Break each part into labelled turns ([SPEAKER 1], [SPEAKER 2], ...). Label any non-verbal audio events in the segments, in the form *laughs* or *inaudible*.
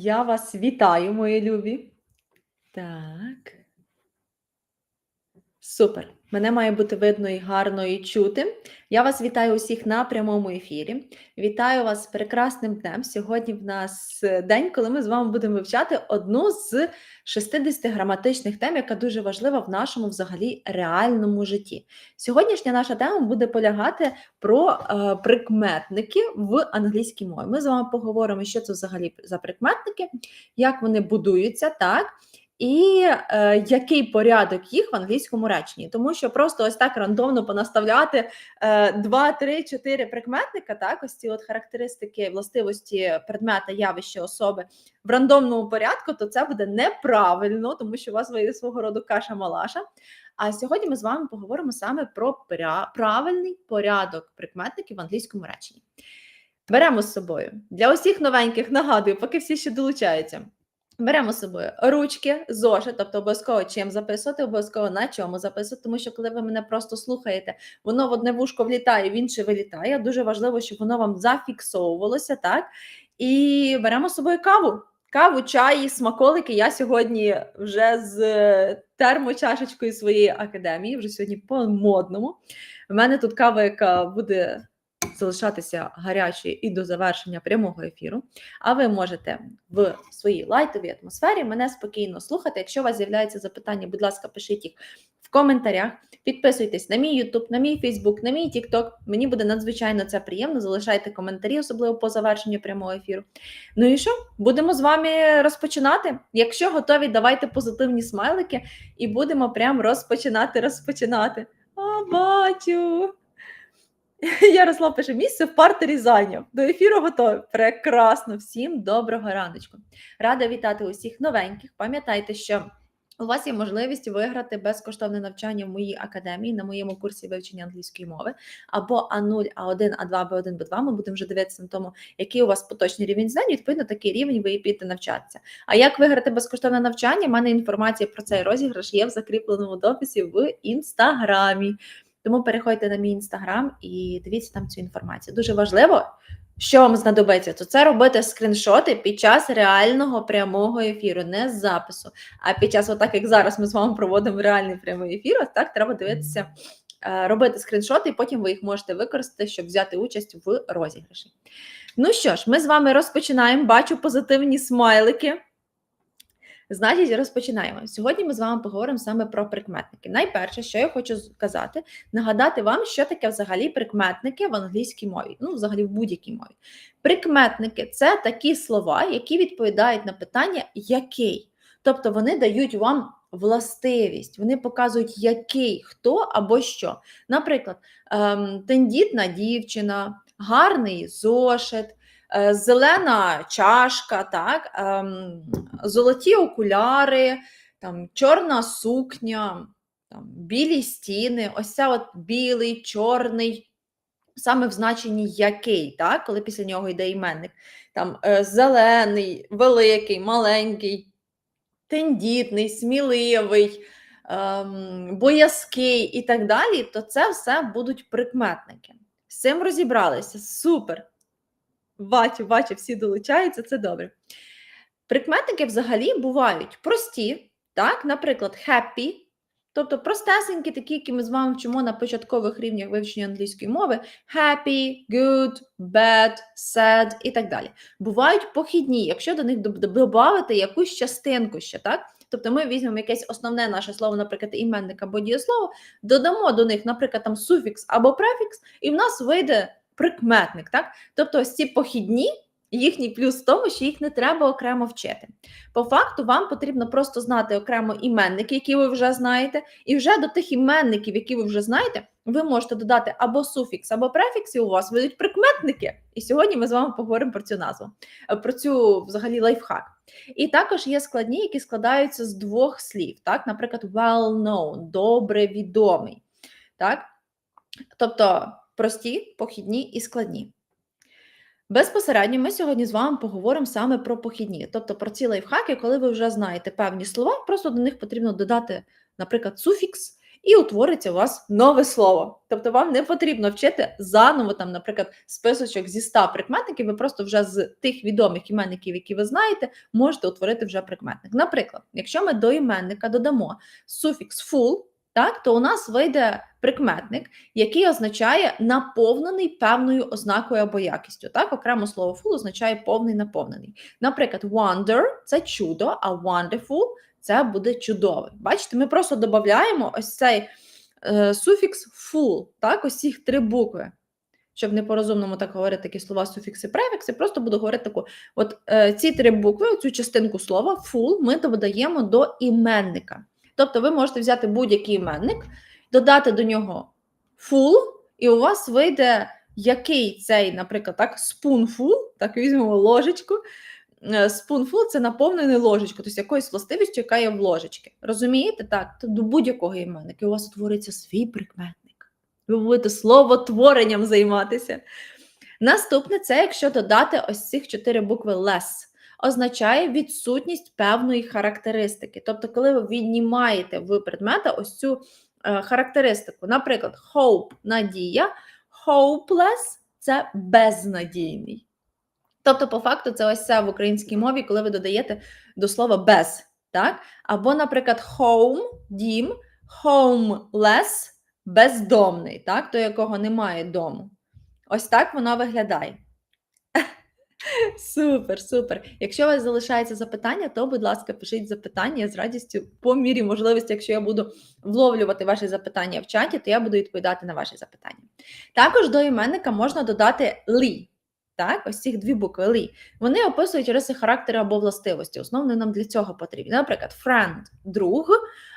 [SPEAKER 1] Я вас вітаю, мої любі. Так. Супер. Мене має бути видно і гарно і чути. Я вас вітаю усіх на прямому ефірі. Вітаю вас з прекрасним днем. Сьогодні в нас е, день, коли ми з вами будемо вивчати одну з 60 граматичних тем, яка дуже важлива в нашому взагалі реальному житті. Сьогоднішня наша тема буде полягати про е, прикметники в англійській мові. Ми з вами поговоримо, що це взагалі за прикметники, як вони будуються, так і е, який порядок їх в англійському реченні. Тому що просто ось так рандомно понаставляти е, 2, 3, 4 прикметника, так, ось ці от характеристики, властивості предмета, явища, особи в рандомному порядку, то це буде неправильно, тому що у вас вийде свого роду каша-малаша. А сьогодні ми з вами поговоримо саме про правильний порядок прикметників в англійському реченні. Беремо з собою для усіх новеньких, нагадую, поки всі ще долучаються. Беремо з собою ручки, зошит, тобто обов'язково чим записувати, обов'язково на чому записувати, тому що коли ви мене просто слухаєте, воно в одне вушко влітає, в інше вилітає. Дуже важливо, щоб воно вам зафіксовувалося, так? І беремо з собою каву. Каву, чай, смаколики. Я сьогодні вже з термочашечкою своєї академії, вже сьогодні по модному. У мене тут кава, яка буде залишатися гарячою і до завершення прямого ефіру. А ви можете в своїй лайтовій атмосфері мене спокійно слухати. Якщо у вас з'являються запитання, будь ласка, пишіть їх в коментарях. Підписуйтесь на мій YouTube, на мій Facebook, на мій TikTok. Мені буде надзвичайно це приємно. Залишайте коментарі, особливо по завершенню прямого ефіру. Ну і що? Будемо з вами розпочинати. Якщо готові, давайте позитивні смайлики і будемо прямо розпочинати розпочинати. А, бачу! *laughs* Ярослав пише: місце в партері зайняв. До ефіру готові. Прекрасно, всім доброго раночку. Рада вітати усіх новеньких. Пам'ятайте, що у вас є можливість виграти безкоштовне навчання в моїй академії на моєму курсі вивчення англійської мови або А0, А1, А2, Б1, Б2. Ми будемо вже дивитися на тому, який у вас поточний рівень знань. Відповідно, такий рівень ви і підете навчатися. А як виграти безкоштовне навчання? У мене інформація про цей розіграш є в закріпленому дописі в інстаграмі. Тому переходьте на мій інстаграм і дивіться там цю інформацію. Дуже важливо, що вам знадобиться, то це робити скріншоти під час реального прямого ефіру, не з запису. А під час, отак як зараз ми з вами проводимо реальний прямий ефір, так треба дивитися, е, робити скріншоти, і потім ви їх можете використати, щоб взяти участь в розіграші. Ну що ж, ми з вами розпочинаємо. Бачу позитивні смайлики. Значить, розпочинаємо. Сьогодні ми з вами поговоримо саме про прикметники. Найперше, що я хочу сказати, нагадати вам, що таке взагалі прикметники в англійській мові, ну, взагалі в будь-якій мові. Прикметники це такі слова, які відповідають на питання який. Тобто вони дають вам властивість, вони показують, який, хто або що. Наприклад, ем, тендітна дівчина, гарний зошит. Е, зелена чашка, так, ем, золоті окуляри, там, чорна сукня, там, білі стіни, ось ця от білий, чорний, саме в значенні який, так, коли після нього йде іменник, там, е, зелений, великий, маленький, тендітний, сміливий. Ем, боязкий і так далі, то це все будуть прикметники. З цим розібралися. Супер! Бачу, бачу, всі долучаються, це добре. Прикметники взагалі бувають прості, так, наприклад, happy, тобто простесенькі, такі, які ми з вами вчимо на початкових рівнях вивчення англійської мови: happy, good, bad, sad і так далі. Бувають похідні, якщо до них додати якусь частинку ще, так? Тобто ми візьмемо якесь основне наше слово, наприклад, іменник або дієслово, додамо до них, наприклад, там суфікс або префікс, і в нас вийде прикметник. так? Тобто ось ці похідні, їхній плюс в тому, що їх не треба окремо вчити. По факту, вам потрібно просто знати окремо іменники, які ви вже знаєте, і вже до тих іменників, які ви вже знаєте, ви можете додати або суфікс, або префікс, і у вас будуть прикметники. І сьогодні ми з вами поговоримо про цю назву, е, про цю взагалі лайфхак. І також є складні, які складаються з двох слів. так? Наприклад, well known, добре відомий. Так? Тобто прості, похідні і складні. Безпосередньо ми сьогодні з вами поговоримо саме про похідні, тобто про ці лайфхаки, коли ви вже знаєте певні слова, просто до них потрібно додати, наприклад, суфікс, і утвориться у вас нове слово. Тобто вам не потрібно вчити заново, там, наприклад, списочок зі 100 прикметників, ви просто вже з тих відомих іменників, які ви знаєте, можете утворити вже прикметник. Наприклад, якщо ми до іменника додамо суфікс full, так, то у нас вийде прикметник, який означає наповнений певною ознакою або якістю. Так, окремо слово full означає повний наповнений. Наприклад, wonder це чудо, а wonderful це буде чудовий. Бачите, ми просто додаємо ось цей е, суфікс full, так, ось цих три букви. Щоб не по-розумному так говорити такі слова, суфікси, префікси, просто буду говорити таку: от е, ці три букви, цю частинку слова, full, ми додаємо до іменника. Тобто ви можете взяти будь-який іменник, додати до нього full, і у вас вийде який цей, наприклад, так, spoonful, так візьмемо ложечку. Е, Spoonful – це наповнений ложечку, тобто якоюсь властивістю, яка є в ложечці. Розумієте? Так, то до будь-якого іменника у вас утвориться свій прикметник. Ви будете словотворенням займатися. Наступне це якщо додати ось цих чотири букви less означає відсутність певної характеристики. Тобто, коли ви віднімаєте в предмета ось цю характеристику, наприклад, hope надія, hopeless це безнадійний. Тобто, по факту, це ось це в українській мові, коли ви додаєте до слова без. Так? Або, наприклад, home, дім, homeless, бездомний, так? той, якого немає дому. Ось так воно виглядає. Супер, супер. Якщо у вас залишається запитання, то, будь ласка, пишіть запитання я з радістю по мірі можливості, якщо я буду вловлювати ваші запитання в чаті, то я буду відповідати на ваші запитання. Також до іменника можна додати лі. Так, ось ці дві букви лі. Вони описують риси характеру або властивості. Основно нам для цього потрібні. Наприклад, friend друг,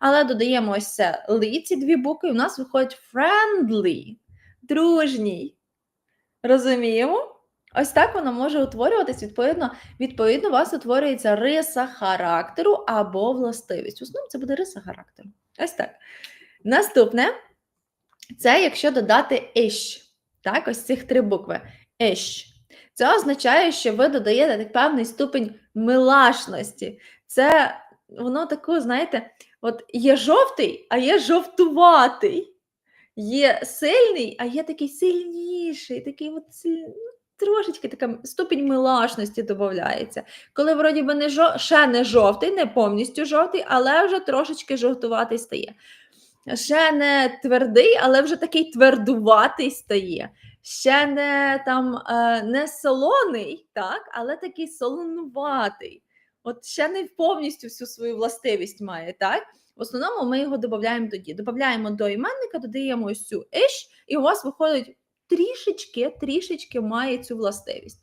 [SPEAKER 1] але додаємо ось це лі, ці дві букви, і у нас виходить friendly, дружній. Розуміємо? Ось так воно може утворюватись, відповідно, відповідно, у вас утворюється риса характеру або властивість. В основному це буде риса характеру. Ось так. Наступне це якщо додати іш. Так, ось цих три букви. Іш. Це означає, що ви додаєте певний ступень милашності. Це воно таку, знаєте, от є жовтий, а є жовтуватий. Є сильний, а є такий сильніший, такий от сильний трошечки така ступінь милашності додається. Коли, вроді би, не жо... ще не жовтий, не повністю жовтий, але вже трошечки жовтуватий стає. Ще не твердий, але вже такий твердуватий стає. Ще не там е, не солоний, так, але такий солонуватий. От ще не повністю всю свою властивість має, так? В основному ми його додаємо тоді. Додаємо до іменника, додаємо ось цю іш, і у вас виходить трішечки трішечки має цю властивість.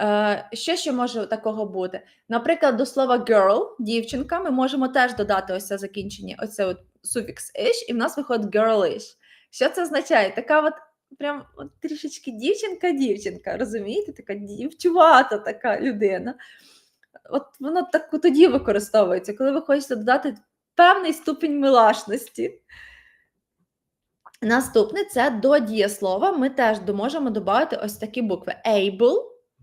[SPEAKER 1] Е, Що ще може такого бути? Наприклад, до слова girl, дівчинка, ми можемо теж додати ось це закінчення, оце от суфікс ish, і в нас виходить girlish. Що це означає? Така от прям от трішечки дівчинка-дівчинка, розумієте? Така дівчувата така людина. От воно так тоді використовується, коли ви хочете додати певний ступінь милашності. Наступне це до дієслова. Ми теж можемо додати ось такі букви able,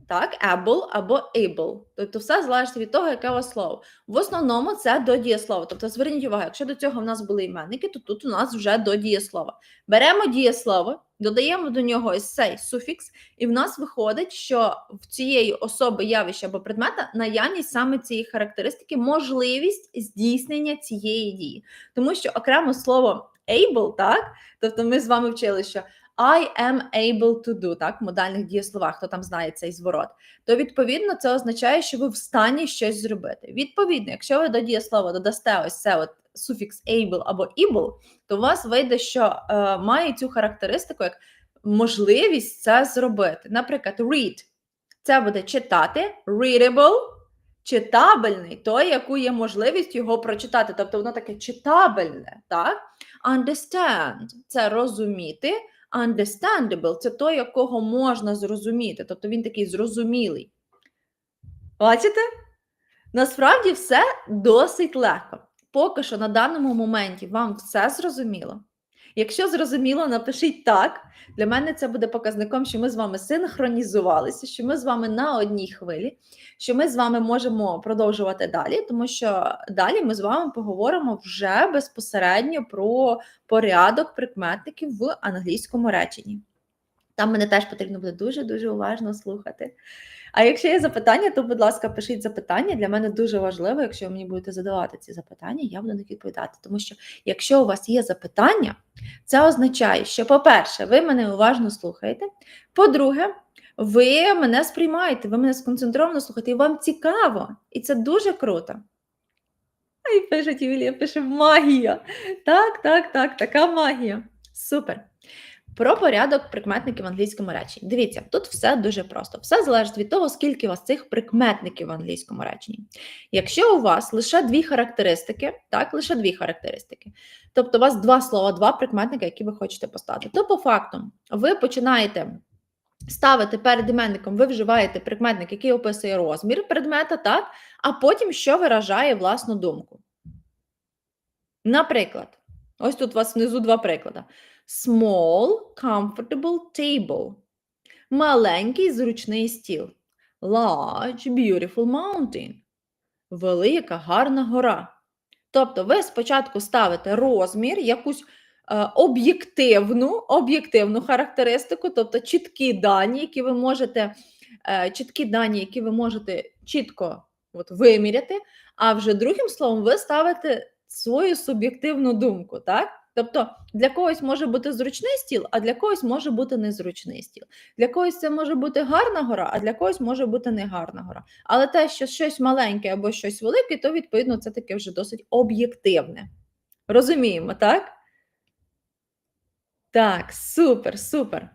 [SPEAKER 1] так, able або able. Тобто все залежить від того, яке у вас слово. В основному це до дієслова. Тобто, зверніть увагу, якщо до цього в нас були іменники, то тут у нас вже до дієслова. Беремо дієслово, додаємо до нього ось цей суфікс, і в нас виходить, що в цієї особи явища або предмета наявність саме цієї характеристики, можливість здійснення цієї дії. Тому що окремо слово able, так? Тобто ми з вами вчили, що I am able to do, так, в модальних дієсловах, хто там знає цей зворот, то відповідно це означає, що ви в стані щось зробити. Відповідно, якщо ви до дієслова додасте ось це от суфікс able або able, то у вас вийде, що е, має цю характеристику як можливість це зробити. Наприклад, read це буде читати, readable читабельний, той, яку є можливість його прочитати. Тобто воно таке читабельне, так? Understand це розуміти. Understandable це той, якого можна зрозуміти. Тобто він такий зрозумілий. Бачите? Насправді все досить легко. Поки що на даному моменті вам все зрозуміло. Якщо зрозуміло, напишіть так. Для мене це буде показником, що ми з вами синхронізувалися, що ми з вами на одній хвилі, що ми з вами можемо продовжувати далі, тому що далі ми з вами поговоримо вже безпосередньо про порядок прикметників в англійському реченні. Там мене теж потрібно буде дуже-дуже уважно слухати. А якщо є запитання, то, будь ласка, пишіть запитання. Для мене дуже важливо, якщо ви мені будете задавати ці запитання, я буду на них відповідати. Тому що, якщо у вас є запитання, це означає, що, по-перше, ви мене уважно слухаєте. По-друге, ви мене сприймаєте, ви мене сконцентровано слухаєте, і вам цікаво, і це дуже круто. А і пише Юлія, пише магія. Так, так, так, така магія. Супер. Про порядок прикметників в англійському реченні. Дивіться, тут все дуже просто. Все залежить від того, скільки у вас цих прикметників в англійському реченні. Якщо у вас лише дві характеристики, так, лише дві характеристики, тобто у вас два слова, два прикметники, які ви хочете поставити, то по факту ви починаєте ставити перед іменником, ви вживаєте прикметник, який описує розмір предмета, так, а потім що виражає власну думку. Наприклад, ось тут у вас внизу два приклади. Small, comfortable table. Маленький зручний стіл. Large, beautiful mountain. Велика, гарна гора. Тобто, ви спочатку ставите розмір, якусь е, об'єктивну об'єктивну характеристику, тобто чіткі дані, які ви можете, е, чіткі дані, які ви можете чітко от, виміряти, а вже другим словом, ви ставите свою суб'єктивну думку. так? Тобто для когось може бути зручний стіл, а для когось може бути незручний стіл. Для когось це може бути гарна гора, а для когось може бути негарна гора. Але те, що щось маленьке або щось велике, то відповідно це таке вже досить об'єктивне. Розуміємо, так? Так, супер, супер.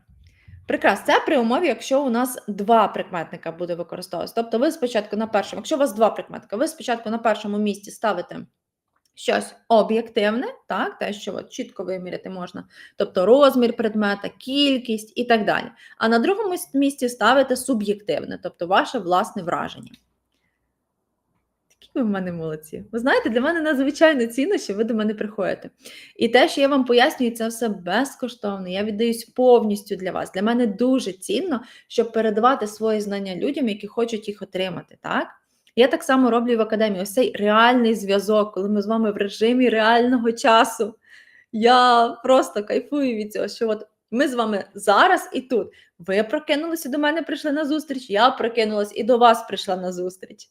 [SPEAKER 1] Прекрасно, це при умові, якщо у нас два прикметника буде використовуватися. Тобто, ви спочатку на першому, якщо у вас два прикметника, ви спочатку на першому місці ставите щось об'єктивне, так, те, що от чітко виміряти можна, тобто розмір предмета, кількість і так далі. А на другому місці ставите суб'єктивне, тобто ваше власне враження. Такі ви в мене молодці. Ви знаєте, для мене надзвичайно цінно, що ви до мене приходите. І те, що я вам пояснюю, це все безкоштовно. Я віддаюсь повністю для вас. Для мене дуже цінно, щоб передавати свої знання людям, які хочуть їх отримати. так? Я так само роблю в академії ось цей реальний зв'язок, коли ми з вами в режимі реального часу. Я просто кайфую від цього, що от ми з вами зараз і тут. Ви прокинулися до мене, прийшли на зустріч, я прокинулась і до вас прийшла на зустріч.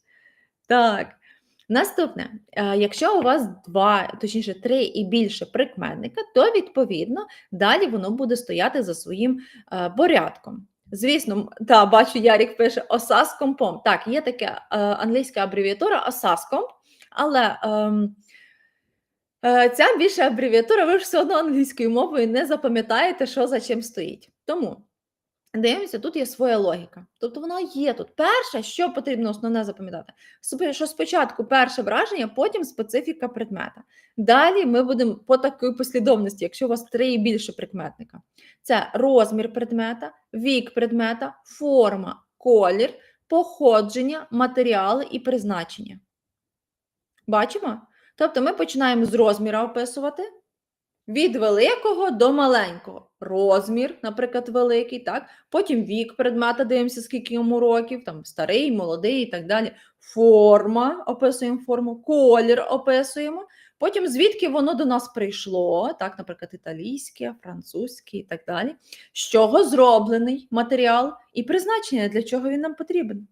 [SPEAKER 1] Так. Наступне, е, якщо у вас два, точніше, три і більше прикметника, то відповідно далі воно буде стояти за своїм е, порядком. Звісно, та бачу, Ярік пише OSAS-компом. Так, є така е, англійська абревіатура OSAS-комп, але е, е, ця більша абревіатура, ви ж все одно англійською мовою не запам'ятаєте, що за чим стоїть. Тому Дивимося, тут є своя логіка. Тобто вона є тут. Перше, що потрібно основне запам'ятати, що спочатку перше враження, потім специфіка предмета. Далі ми будемо по такій послідовності, якщо у вас три і більше прикметника. Це розмір предмета, вік предмета, форма, колір, походження, матеріали і призначення. Бачимо? Тобто ми починаємо з розміра описувати. Від великого до маленького. Розмір, наприклад, великий, так? Потім вік предмета, дивимося, скільки йому років, там старий, молодий і так далі. Форма, описуємо форму, колір описуємо. Потім, звідки воно до нас прийшло, так, наприклад, італійське, французьке і так далі. З чого зроблений матеріал і призначення, для чого він нам потрібен.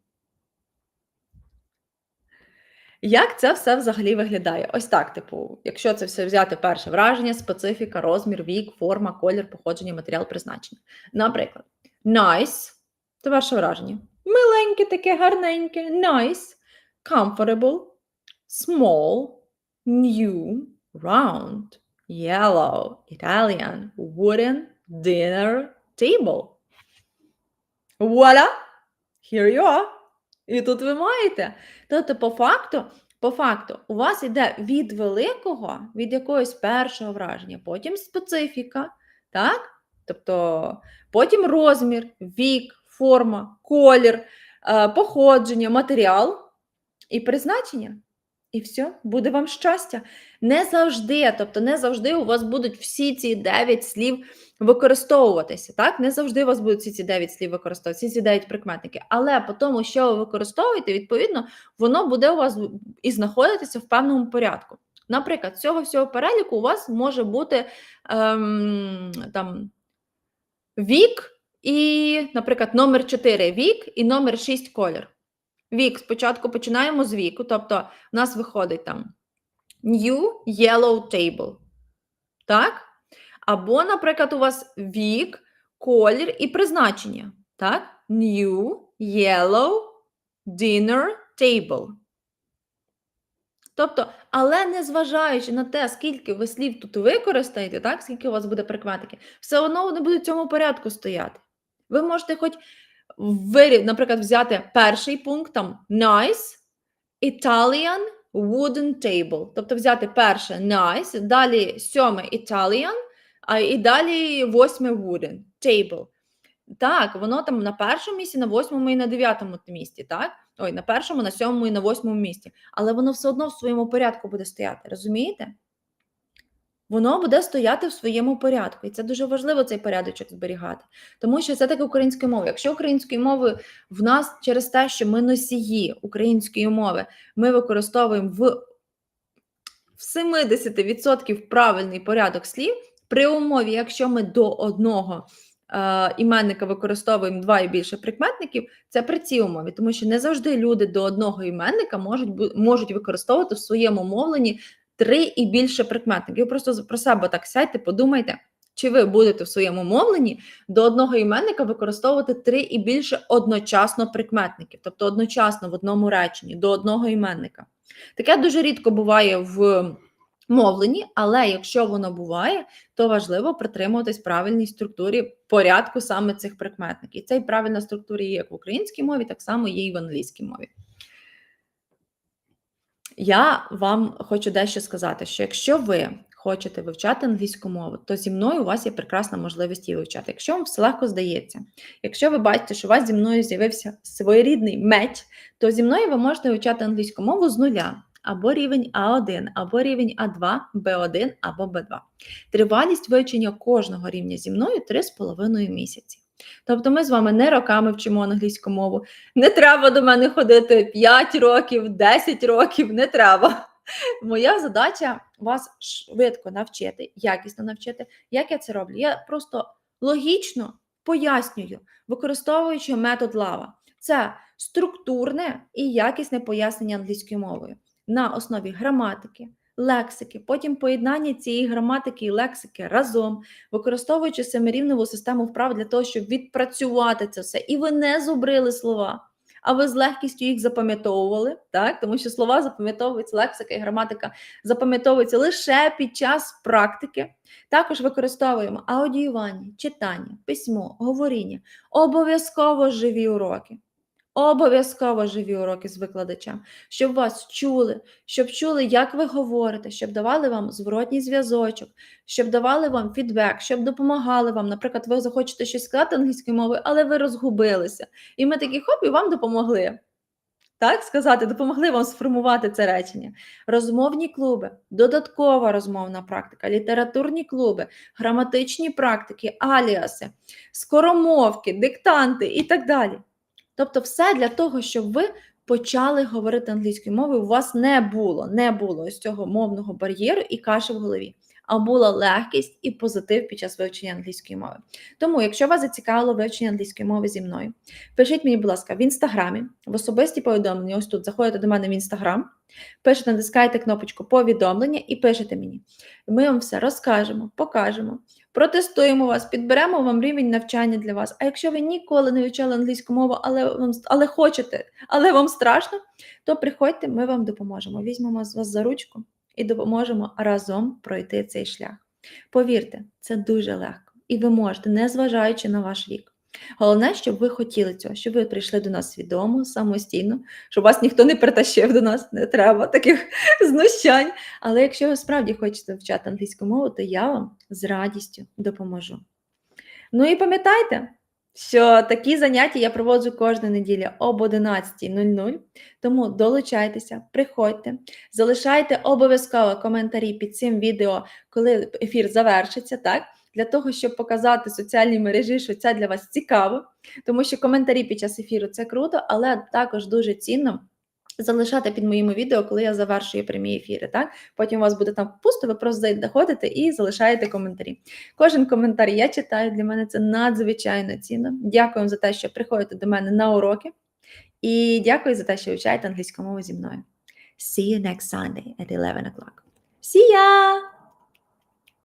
[SPEAKER 1] Як це все взагалі виглядає? Ось так, типу, якщо це все взяти перше враження, специфіка, розмір, вік, форма, колір, походження, матеріал, призначення. Наприклад, nice це перше враження. Миленьке, таке гарненьке, nice, comfortable, small, new, round, yellow, Italian, wooden, dinner, table. Voila! Here you are! І тут ви маєте. Тобто, по факту, по факту, у вас йде від великого, від якогось першого враження, потім специфіка, так? Тобто, потім розмір, вік, форма, колір, е, походження, матеріал і призначення. І все, буде вам щастя. Не завжди, тобто не завжди у вас будуть всі ці 9 слів використовуватися. Так, не завжди у вас будуть всі ці 9 слів використовуватися, ці 9 прикметники. Але по тому, що ви використовуєте, відповідно, воно буде у вас і знаходитися в певному порядку. Наприклад, з цього всього переліку у вас може бути ем, там вік і, наприклад, номер 4 вік і номер 6 колір. Вік спочатку починаємо з віку, тобто в нас виходить там New Yellow Table. Так? Або, наприклад, у вас вік, колір і призначення. Так? New Yellow Dinner Table. Тобто, але незважаючи на те, скільки ви слів тут використаєте, так, скільки у вас буде прикметики, все одно вони будуть в цьому порядку стояти. Ви можете хоч вирі, наприклад, взяти перший пункт там nice, Italian wooden table. Тобто взяти перше nice, далі сьоме Italian, а і далі восьме wooden table. Так, воно там на першому місці, на восьмому і на дев'ятому місці, так? Ой, на першому, на сьомому і на восьмому місці. Але воно все одно в своєму порядку буде стояти, розумієте? Воно буде стояти в своєму порядку. І це дуже важливо цей порядочок зберігати. Тому що це таке українською мовою. Якщо українською мовою в нас через те, що ми носії української мови, ми використовуємо в, в 70% правильний порядок слів, при умові, якщо ми до одного е, іменника використовуємо два і більше прикметників, це при цій умові, тому що не завжди люди до одного іменника можуть, можуть використовувати в своєму мовленні три і більше прикметників. Просто про себе так сядьте, подумайте, чи ви будете в своєму мовленні до одного іменника використовувати три і більше одночасно прикметників, тобто одночасно в одному реченні до одного іменника. Таке дуже рідко буває в мовленні, але якщо воно буває, то важливо притримуватись правильній структурі порядку саме цих прикметників. І цей правильна структура є як в українській мові, так само є і в англійській мові. Я вам хочу дещо сказати, що якщо ви хочете вивчати англійську мову, то зі мною у вас є прекрасна можливість її вивчати. Якщо вам все легко здається, якщо ви бачите, що у вас зі мною з'явився своєрідний меч, то зі мною ви можете вивчати англійську мову з нуля. Або рівень А1, або рівень А2, Б1 або Б2. Тривалість вивчення кожного рівня зі мною 3,5 місяці. Тобто ми з вами не роками вчимо англійську мову, не треба до мене ходити 5 років, 10 років, не треба. Моя задача вас швидко навчити, якісно навчити. Як я це роблю? Я просто логічно пояснюю, використовуючи метод лава. Це структурне і якісне пояснення англійською мовою на основі граматики, лексики, потім поєднання цієї граматики і лексики разом, використовуючи семирівневу систему вправ для того, щоб відпрацювати це все. І ви не зубрили слова, а ви з легкістю їх запам'ятовували, так? тому що слова запам'ятовуються, лексика і граматика запам'ятовуються лише під час практики. Також використовуємо аудіювання, читання, письмо, говоріння, обов'язково живі уроки. Обов'язково живі уроки з викладачем, щоб вас чули, щоб чули, як ви говорите, щоб давали вам зворотній зв'язочок, щоб давали вам фідбек, щоб допомагали вам. Наприклад, ви захочете щось сказати англійською мовою, але ви розгубилися. І ми такі хоп, і вам допомогли. Так сказати, допомогли вам сформувати це речення. Розмовні клуби, додаткова розмовна практика, літературні клуби, граматичні практики, аліаси, скоромовки, диктанти і так далі. Тобто, все для того, щоб ви почали говорити англійською мовою, у вас не було, не було ось цього мовного бар'єру і каші в голові, була легкість і позитив під час вивчення англійської мови. Тому, якщо вас зацікавило вивчення англійської мови зі мною, пишіть мені, будь ласка, в інстаграмі, в особисті повідомлення. Ось тут заходите до мене в інстаграм, пишете, натискаєте кнопочку повідомлення і пишете мені. Ми вам все розкажемо, покажемо. Протестуємо вас, підберемо вам рівень навчання для вас. А якщо ви ніколи не вивчали англійську мову, але вам але хочете, але вам страшно, то приходьте, ми вам допоможемо. Візьмемо з вас за ручку і допоможемо разом пройти цей шлях. Повірте, це дуже легко, і ви можете, незважаючи на ваш вік. Головне, щоб ви хотіли цього, щоб ви прийшли до нас свідомо, самостійно, щоб вас ніхто не притащив до нас, не треба таких *laughs* знущань. Але якщо ви справді хочете вивчати англійську мову, то я вам з радістю допоможу. Ну і пам'ятайте, що такі заняття я проводжу кожну неділю об 11.00. Тому долучайтеся, приходьте, залишайте обов'язково коментарі під цим відео, коли ефір завершиться, так? Для того, щоб показати соціальній мережі, що це для вас цікаво, тому що коментарі під час ефіру це круто, але також дуже цінно залишати під моїми відео, коли я завершую прямі ефіри. Так? Потім у вас буде там пусто, ви просто заходите і залишаєте коментарі. Кожен коментар я читаю, для мене це надзвичайно цінно. Дякую вам за те, що приходите до мене на уроки. І дякую за те, що вивчаєте англійську мову зі мною. See you next Sunday at 11 o'clock. See ya!